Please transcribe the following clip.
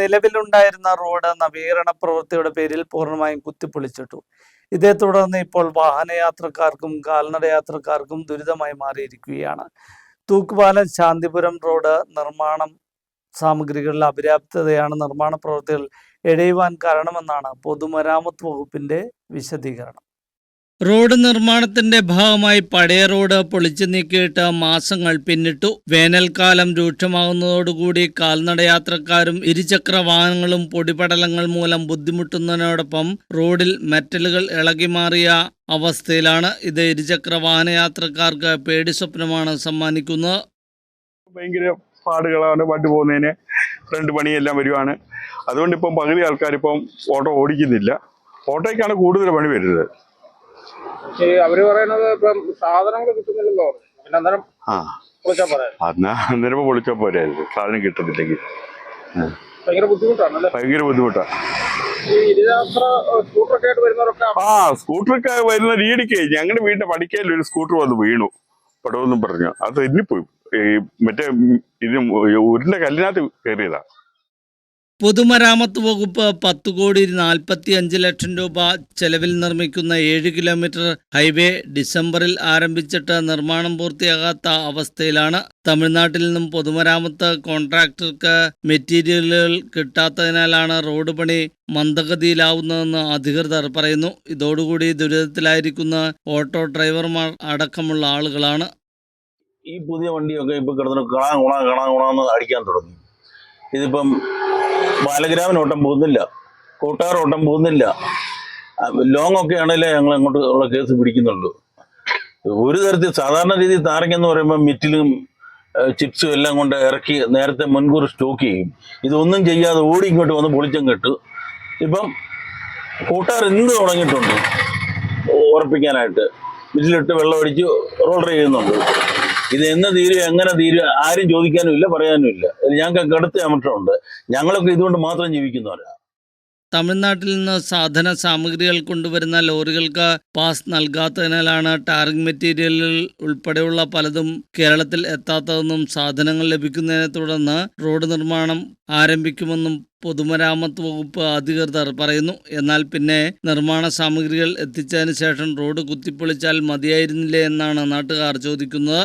നിലവിലുണ്ടായിരുന്ന റോഡ് നവീകരണ പ്രവൃത്തിയുടെ പേരിൽ പൂർണമായും കുത്തിപ്പൊളിച്ചിട്ടു. ഇതേ തുടർന്ന് ഇപ്പോൾ വാഹനയാത്രക്കാർക്കും കാൽനട യാത്രക്കാർക്കും ദുരിതമായി മാറിയിരിക്കുകയാണ്. തൂക്കുപാലം ശാന്തിപുരം റോഡ് നിർമ്മാണം സാമഗ്രികളിലെ അപര്യാപ്തതയാണ് നിർമ്മാണ പ്രവൃത്തികൾ എഴയുവാൻ കാരണമെന്നാണ് പൊതുമരാമത്ത് വകുപ്പിന്റെ വിശദീകരണം. റോഡ് നിർമ്മാണത്തിന്റെ ഭാഗമായി പഴയ റോഡ് പൊളിച്ചു നീക്കിയിട്ട് മാസങ്ങൾ പിന്നിട്ടു. വേനൽക്കാലം രൂക്ഷമാകുന്നതോടുകൂടി കാൽനടയാത്രക്കാരും ഇരുചക്ര വാഹനങ്ങളും പൊടിപടലങ്ങൾ മൂലം ബുദ്ധിമുട്ടുന്നതിനോടൊപ്പം റോഡിൽ മെറ്റലുകൾ ഇളകി മാറിയ അവസ്ഥയിലാണ്. ഇത് ഇരുചക്ര വാഹനയാത്രക്കാർക്ക് പേടി സ്വപ്നമാണ് സമ്മാനിക്കുന്നത്. ഭയങ്കര പാടുകളാണ് വണ്ടി പോകുന്നതിന്. ഫ്രണ്ട് പണിയെല്ലാം വരുവാണ്. അതുകൊണ്ട് ഇപ്പം പകുതി ആൾക്കാർ ഇപ്പം ഓട്ടോ ഓടിക്കുന്നില്ല. ഓട്ടോയ്ക്കാണ് കൂടുതൽ പണി വരുന്നത്. അവർ പറയുന്നത് ഇപ്പം സാധനങ്ങൾ കിട്ടുന്നില്ലല്ലോ. പിന്നെ അന്നേരം ആ. വിളിച്ചാൽ പറയാം അന്നേരം പൊളിച്ചാൽ പോരെ. സാധനം കിട്ടുന്നില്ലെങ്കിൽ ഭയങ്കര ബുദ്ധിമുട്ടാണ് അല്ലേ ഭയങ്കര ബുദ്ധിമുട്ടാണ് ഈ ഇരുയാത്ര സ്കൂട്ടറൊക്കെ ആയിട്ട് വരുന്നവരൊക്കെ ആ സ്കൂട്ടറൊക്കെ വരുന്ന രീതിക്ക് ഞങ്ങളുടെ വീടിന്റെ പടിക്കയിൽ ഒരു സ്കൂട്ടർ വന്ന് വീണു. പടവെന്നും പറഞ്ഞു. അത് ഇന്നിപ്പോയി. ഈ മറ്റേ ഇത് ഉരുണ്ട കല്ലിനകത്ത് കയറിയതാ പൊതുമരാമത്ത് വകുപ്പ് പത്ത് കോടി നാൽപ്പത്തി അഞ്ച് ലക്ഷം രൂപ ചെലവിൽ നിർമ്മിക്കുന്ന ഏഴ് കിലോമീറ്റർ ഹൈവേ ഡിസംബറിൽ ആരംഭിച്ചിട്ട് നിർമ്മാണം പൂർത്തിയാകാത്ത അവസ്ഥയിലാണ്. തമിഴ്നാട്ടിൽ നിന്നും പൊതുമരാമത്ത് കോൺട്രാക്ടർക്ക് മെറ്റീരിയലുകൾ കിട്ടാത്തതിനാലാണ് റോഡ് പണി മന്ദഗതിയിലാവുന്നതെന്ന് അധികൃതർ പറയുന്നു. ഇതോടുകൂടി ദുരിതത്തിലായിരിക്കുന്ന ഓട്ടോ ഡ്രൈവർമാർ അടക്കമുള്ള ആളുകളാണ്. ഈ പുതിയ വണ്ടിയൊക്കെ ഇപ്പൊ കിടന്നിട്ട് കാണാൻ ഗുണ കാണാൻ ഗുണാന്ന് അടിക്കാൻ തുടങ്ങി. ഇതിപ്പം ബാലഗ്രാമിന് ഓട്ടം പോകുന്നില്ല. കൂട്ടുകാർ ഓട്ടം പോകുന്നില്ല. ലോങ് ഒക്കെ ആണല്ലേ ഞങ്ങൾ അങ്ങോട്ട് ഉള്ള കേസ് പിടിക്കുന്നുള്ളൂ. ഒരു തരത്തിൽ സാധാരണ രീതിയിൽ താരങ്ങ എന്ന് പറയുമ്പോൾ മിറ്റിലും ചിപ്സും എല്ലാം കൊണ്ട് ഇറക്കി നേരത്തെ മുൻകൂർ സ്റ്റോക്ക് ചെയ്യും. ഇതൊന്നും ചെയ്യാതെ ഓടി ഇങ്ങോട്ട് വന്ന് പൊളിച്ചം കെട്ടു. ഇപ്പം കൂട്ടാർ എന്ത് തുടങ്ങിയിട്ടുണ്ട്? ഉറപ്പിക്കാനായിട്ട്. മിറ്റിലിട്ട് വെള്ളം അടിച്ച് റോളർ ചെയ്യുന്നുണ്ട്. ഇത് എന്ന് തീരും എങ്ങനെ തീരും ആരും ചോദിക്കാനും ഇല്ല പറയാനും ഇല്ല ഞങ്ങൾക്ക് കടുത്ത അമർഷമുണ്ട്. ഞങ്ങളൊക്കെ ഇതുകൊണ്ട് മാത്രം ജീവിക്കുന്നവരാ. തമിഴ്നാട്ടിൽ നിന്ന് സാധന സാമഗ്രികൾ കൊണ്ടുവരുന്ന ലോറികൾക്ക് പാസ് നൽകാത്തതിനാലാണ് ടാറിംഗ് മെറ്റീരിയലുകൾ ഉൾപ്പെടെയുള്ള പലതും കേരളത്തിൽ എത്താത്തതെന്നും സാധനങ്ങൾ ലഭിക്കുന്നതിനെ തുടർന്ന് റോഡ് നിർമ്മാണം ആരംഭിക്കുമെന്നും പൊതുമരാമത്ത് വകുപ്പ് അധികൃതർ പറയുന്നു. എന്നാൽ പിന്നെ നിർമ്മാണ സാമഗ്രികൾ എത്തിച്ചതിന് ശേഷം റോഡ് കുത്തിപ്പൊളിച്ചാൽ മതിയായിരുന്നില്ലേ എന്നാണ് നാട്ടുകാർ ചോദിക്കുന്നത്.